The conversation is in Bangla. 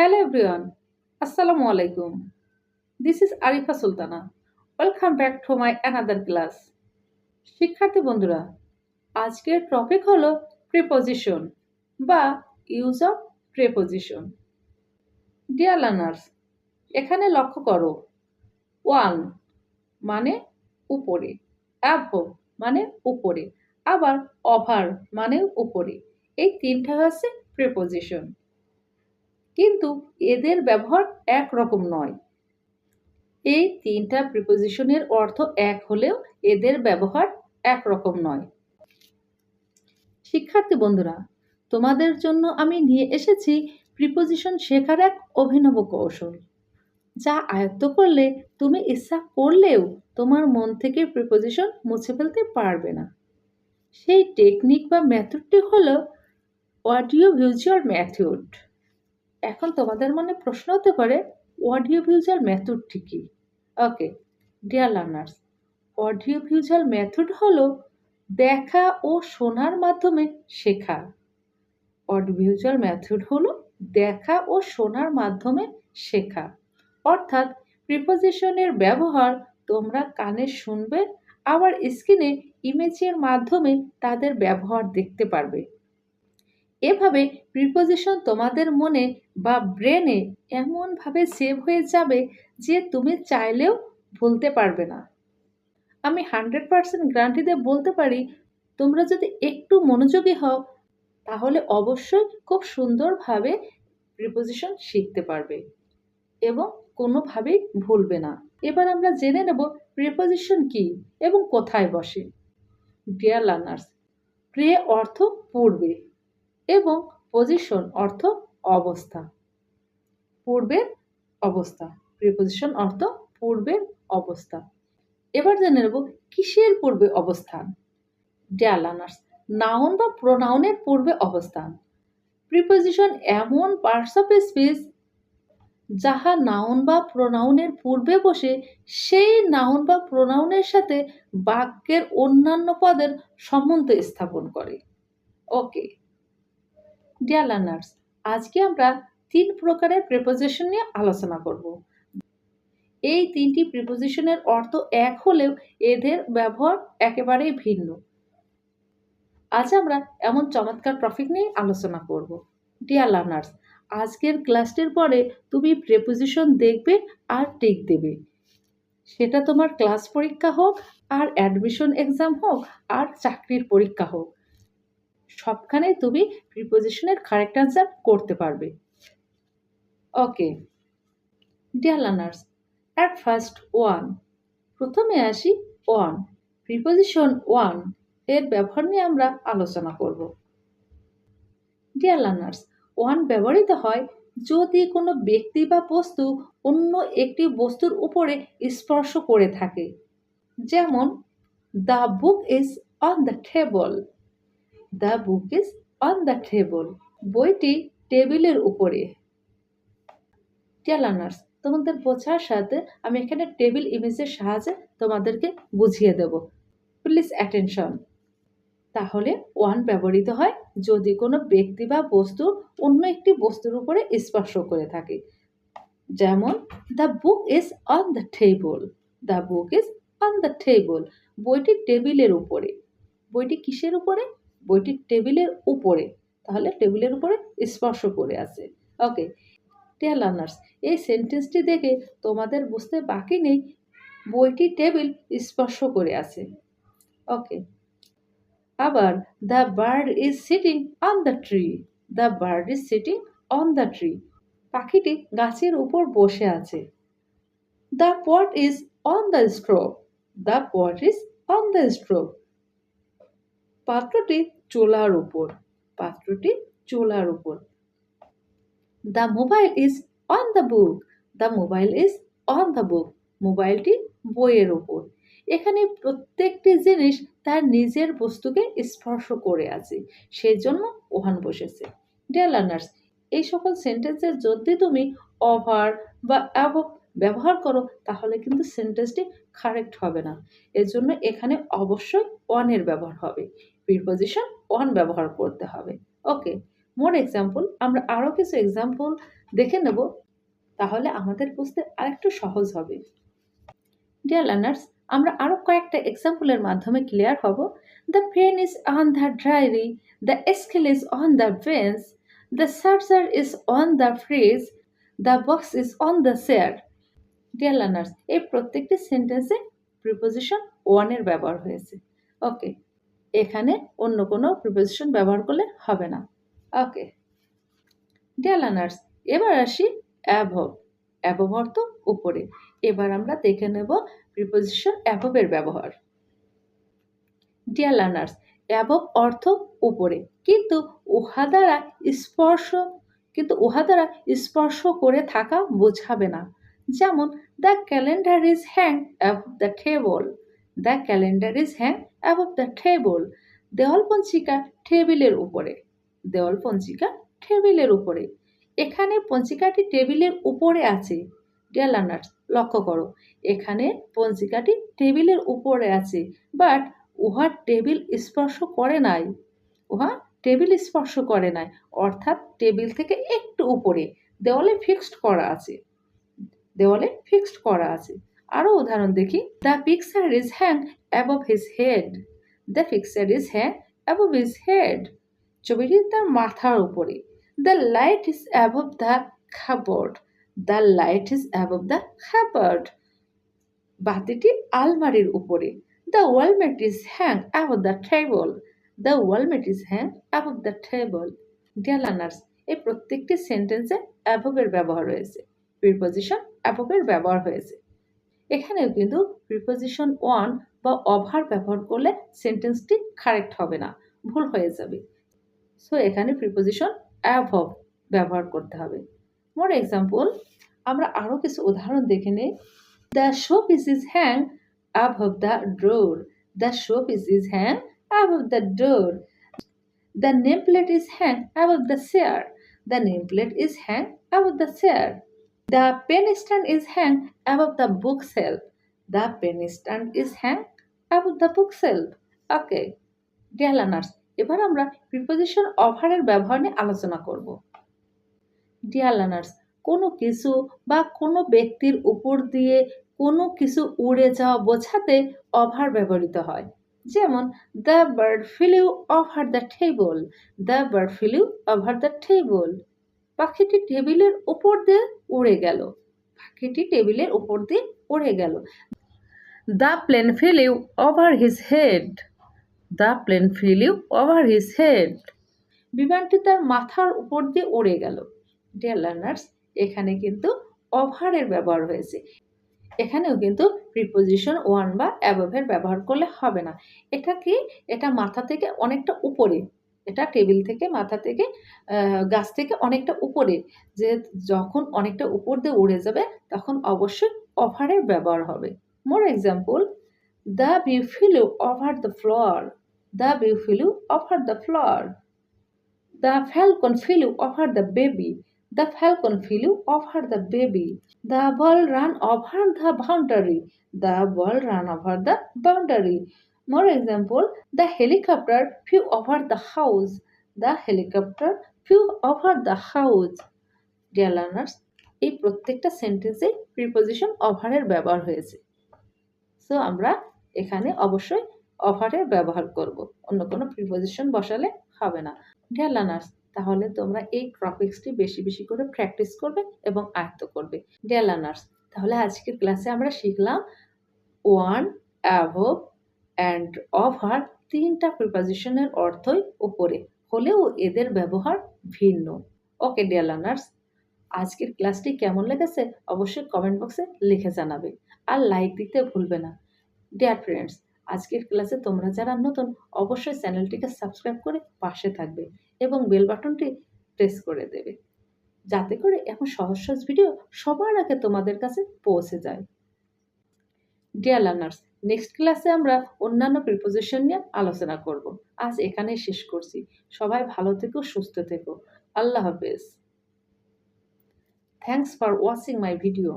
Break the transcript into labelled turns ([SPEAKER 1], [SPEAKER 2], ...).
[SPEAKER 1] Hello everyone, Assalamu alaikum. This is Arifa Sultana. Welcome back to my another class. শিক্ষার্থী বন্ধুরা আজকের টপিক হলো প্রিপোজিশন বা use of preposition dear learners এখানে লক্ষ্য করো ওয়ান মানে উপরে অ্যাভ মানে উপরে আবার অভার মানে উপরে এই তিনটা হচ্ছে প্রিপোজিশন কিন্তু এদের ব্যবহার একরকম নয়। এই তিনটা প্রিপোজিশনের অর্থ এক হলেও এদের ব্যবহার একরকম নয়। শিক্ষার্থী বন্ধুরা, তোমাদের জন্য আমি নিয়ে এসেছি প্রিপোজিশন শেখার এক অভিনব কৌশল, যা আয়ত্ত করলে তুমি ইচ্ছা করলেও তোমার মন থেকে প্রিপোজিশন মুছে ফেলতে পারবে না। সেই টেকনিক বা মেথডটি হলো অডিও ভিজুয়াল মেথড এখন তোমাদের মনে প্রশ্ন হতে পারে অডিও ভিজুয়াল মেথডটি কী? Okay dear learners audio visual method হলো দেখা ও শোনার মাধ্যমে শেখা। অডিও ভিজুয়াল মেথড হলো দেখা ও শোনার মাধ্যমে শেখা। অর্থাৎ প্রিপোজিশনের ব্যবহার তোমরা কানে শুনবে, আবার স্ক্রিনে ইমেজের মাধ্যমে তাদের ব্যবহার দেখতে পারবে। এভাবে প্রিপোজিশন তোমাদের মনে বা ব্রেনে এমনভাবে সেভ হয়ে যাবে যে তুমি চাইলেও ভুলতে পারবে না। আমি হান্ড্রেড পারসেন্ট গ্যারান্টি দিয়ে বলতে পারি, তোমরা যদি একটু মনোযোগী হও, তাহলে অবশ্যই খুব সুন্দরভাবে প্রিপোজিশন শিখতে পারবে এবং কোনোভাবেই ভুলবে না। এবার আমরা জেনে নেব প্রিপোজিশন কি এবং কোথায় বসে। ডিয়ার লার্নার্স প্রে অর্থ পূর্বে এবং পজিশন অর্থ অবস্থা। পূর্বের অবস্থা। প্রিপোজিশন অর্থ পূর্বের অবস্থা। এবার জেনে নেব কিসের পূর্বে অবস্থান। ডিয়ার লার্নার্স নাউন বা প্রোনাউনের পূর্বে অবস্থান। প্রিপোজিশন এমন পার্টস অফ স্পিচ যাহা নাউন বা প্রোনাউনের পূর্বে বসে, সেই নাউন বা প্রোনাউনের সাথে বাক্যের অন্যান্য পদের সম্বন্ধ স্থাপন করে। ওকে ডিয়ার লার্নার্স আজকে আমরা তিন প্রকারের প্রিপোজিশন নিয়ে আলোচনা করব। এই তিনটি প্রিপোজিশনের অর্থ এক হলেও এদের ব্যবহার একেবারেই ভিন্ন। আজ আমরা এমন চমৎকার টপিক নিয়ে আলোচনা করব। ডিয়ার লার্নার্স আজকের ক্লাসটির পরে তুমি প্রেপোজিশন দেখবে আর টিক দেবে। সেটা তোমার ক্লাস পরীক্ষা হোক, আর অ্যাডমিশন এক্সাম হোক, আর চাকরির পরীক্ষা হোক। সবখানে তুমি প্রিপোজিশনের কারেক্ট অ্যান্সার করতে পারবে। Okay dear learners at first on প্রথমে আসি ওয়ান প্রিপোজিশন ওয়ানের ব্যবহার নিয়ে আমরা আলোচনা করব। ডিয়ার লার্নার্স ওয়ান ব্যবহৃত হয় যদি কোনো ব্যক্তি বা বস্তু অন্য একটি বস্তুর উপরে স্পর্শ করে থাকে। যেমন the book is on the table the book is on the table. বইটি টেবিলের উপরে। লার্নার্স, তোমাদের বোঝার সাথে আমি এখানে টেবিল ইমেজের সাহায্যে তোমাদেরকে বুঝিয়ে দেব। Please attention. তাহলে ওয়ান ব্যবহৃত হয় যদি কোনো ব্যক্তি বা বস্তু অন্য একটি বস্তুর উপরে স্পর্শ করে থাকে। যেমন, the book is on the table. The book is on the table. বইটি টেবিলের উপরে। বইটি কিসের উপরে? বইটি টেবিলের উপরে, তাহলে টেবিলের উপরে স্পর্শ করে আছে। ওকে ডিয়ার লার্নার্স এই সেন্টেন্সটি দেখে তোমাদের বুঝতে বাকি নেই, বইটি টেবিল স্পর্শ করে আছে। ওকে আবার the bird is sitting on the tree the bird is sitting on the tree পাখিটি গাছের উপর বসে আছে। The pot is on the stove the pot is on the stove পাত্রটি চোলার উপর, পাত্রটি চোলার উপর। The mobile is on the book the mobile is on the book মোবাইলটি বইয়ের ওপর এখানে প্রত্যেকটি জিনিস তার নিজের বস্তুকে স্পর্শ করে আছে। সেই জন্য ওহান বসেছে। ডিয়ার লার্নার্স এই সকল সেন্টেন্সের যদি তুমি ওভার বা অ্যাব ব্যবহার করো, তাহলে কিন্তু সেন্টেন্সটি কারেক্ট হবে না। এর জন্য এখানে অবশ্যই ওয়ানের ব্যবহার হবে। প্রিপোজিশন ওয়ান ব্যবহার করতে হবে। ওকে মোর এক্সাম্পল আমরা আরও কিছু এক্সাম্পল দেখে নেব, তাহলে আমাদের বুঝতে আরেকটু সহজ হবে। ডিয়ার লার্নার্স আমরা আরও কয়েকটা এক্সাম্পলের মাধ্যমে ক্লিয়ার হব। The pen is on the diary the scale is on the bench the charger is on the fridge the box is on the chair dear learners এই প্রত্যেকটি সেন্টেন্সে প্রিপোজিশন ওয়ানের ব্যবহার হয়েছে। ওকে এখানে অন্য কোনো প্রিপোজিশন ব্যবহার করলে হবে না। ওকে ডিয়ার লার্নার্স এবার আসি অ্যাভব অ্যাভব অর্থ উপরে। এবার আমরা দেখে নেব প্রিপোজিশন অ্যাভবের ব্যবহার। ডিয়ার লার্নার্স অ্যাভব অর্থ উপরে। কিন্তু উহা দ্বারা স্পর্শ, কিন্তু উহা দ্বারা স্পর্শ করে থাকা বোঝাবে না। যেমন the calendar is hang above the table the calendar is hang above the table দেওয়াল পঞ্চিকা টেবিলের উপরে দেওয়াল পঞ্চিকা টেবিলের উপরে এখানে পঞ্চিকাটি টেবিলের উপরে আছে ডিয়ার লার্নার্স লক্ষ্য করো এখানে পঞ্চিকাটি টেবিলের উপরে আছে বাট উহা টেবিল স্পর্শ করে নাই উহা টেবিল স্পর্শ করে নাই অর্থাৎ টেবিল থেকে একটু উপরে দেওয়ালে ফিক্সড করা আছে দেওয়ালে ফিক্সড করা আছে আরও উদাহরণ দেখি। The picture is hang above his head the picture is hang above his head ছবিটি তার মাথার উপরে। The light is above the cupboard the light is above the cupboard বাতিটি আলমারির উপরে। The wall mat is hang above the table the wall mat is hang above the table dear learners এই প্রত্যেকটি সেন্টেন্সে অ্যাবভের ব্যবহার রয়েছে। প্রিপোজিশন অ্যাবভের ব্যবহার হয়েছে। এখানেও কিন্তু প্রিপোজিশন ওয়ান বা অভার ব্যবহার করলে সেন্টেন্সটি কারেক্ট হবে না, ভুল হয়ে যাবে সো এখানে প্রিপোজিশন অ্যাভব ব্যবহার করতে হবে মোর এক্সাম্পল আমরা আরও কিছু উদাহরণ দেখে নেই the showpiece is hang above the door. The showpiece is the above the door. The nameplate is hang above the chair. The nameplate is hang above the chair. The pen stand is hang above the bookshelf. The pen stand is hang above the bookshelf. Okay, dear learners, এবার আমরা প্রিপোজিশন অভারের ব্যবহার নিয়ে আলোচনা করব ডিয়ার লার্নার্স কোনো কিছু বা কোনো ব্যক্তির উপর দিয়ে কোনো কিছু উড়ে যাওয়া বোঝাতে অভার ব্যবহৃত হয় যেমন the bird flew over the table the bird flew over the table পাখিটি টেবিলের উপর দিয়ে উড়ে গেল। পাখিটি টেবিলের উপর দিয়ে উড়ে গেল। The plane flew over his head. The plane flew over his head. বিমানটি তার মাথার উপর দিয়ে উড়ে গেল। ডিয়ার লার্নার্স, এখানে কিন্তু ওভারের ব্যবহার হয়েছে। এখানেও কিন্তু প্রিপোজিশন ওয়ান বা অ্যাবভের ব্যবহার করলে হবে না। এটা কি? এটা মাথা থেকে অনেকটা উপরে। এটা টেবিল থেকে, মাথা থেকে গাছ থেকে অনেকটা উপরে যে যখন অনেকটা উপর দিয়ে উড়ে যাবে, তখন অবশ্যই অভারের ব্যবহার হবে more example the bee flew over the floor the bee flew over the floor the falcon flew over the baby the falcon flew over the baby the ball run over the boundary the ball run over the boundary. More example, the helicopter flew over the house. The helicopter flew over the house. Dear learners, এই প্রত্যেকটা সেন্টেন্সে প্রিপোজিশন ওভারের ব্যবহার হয়েছে সো আমরা এখানে অবশ্যই ওভারের ব্যবহার করব অন্য কোনো প্রিপোজিশন বসালে হবে না ডিয়ার লার্নার্স তাহলে তোমরা এই টপিক্সটি বেশি বেশি করে প্র্যাকটিস করবে এবং আয়ত্ত করবে ডিয়ার লার্নার্স তাহলে আজকের ক্লাসে আমরা শিখলাম ওয়ান অ্যাভব অ্যান্ড অভার তিনটা প্রিপোজিশনের অর্থই ওপরে হলেও এদের ব্যবহার ভিন্ন। ওকে ডিয়ার লার্নার্স আজকের ক্লাসটি কেমন লেগেছে অবশ্যই কমেন্ট বক্সে লিখে জানাবে আর লাইক দিতে ভুলবে না। ডিয়ার ফ্রেন্ডস আজকের ক্লাসে তোমরা যারা নতুন, অবশ্যই চ্যানেলটিকে সাবস্ক্রাইব করে পাশে থাকবে এবং বেল বাটনটি প্রেস করে দেবে। যাতে করে এখন সহজ সহজ ভিডিও সবার আগে তোমাদের কাছে পৌঁছে যায়। ডিয়ার লার্নার্স নেক্সট ক্লাসে আমরা অন্যান্য প্রিপোজিশন নিয়ে আলোচনা করব। আজ এখানেই শেষ করছি। সবাই ভালো থেকো, সুস্থ থেকো। আল্লাহ হাফেজ। Thanks for watching my video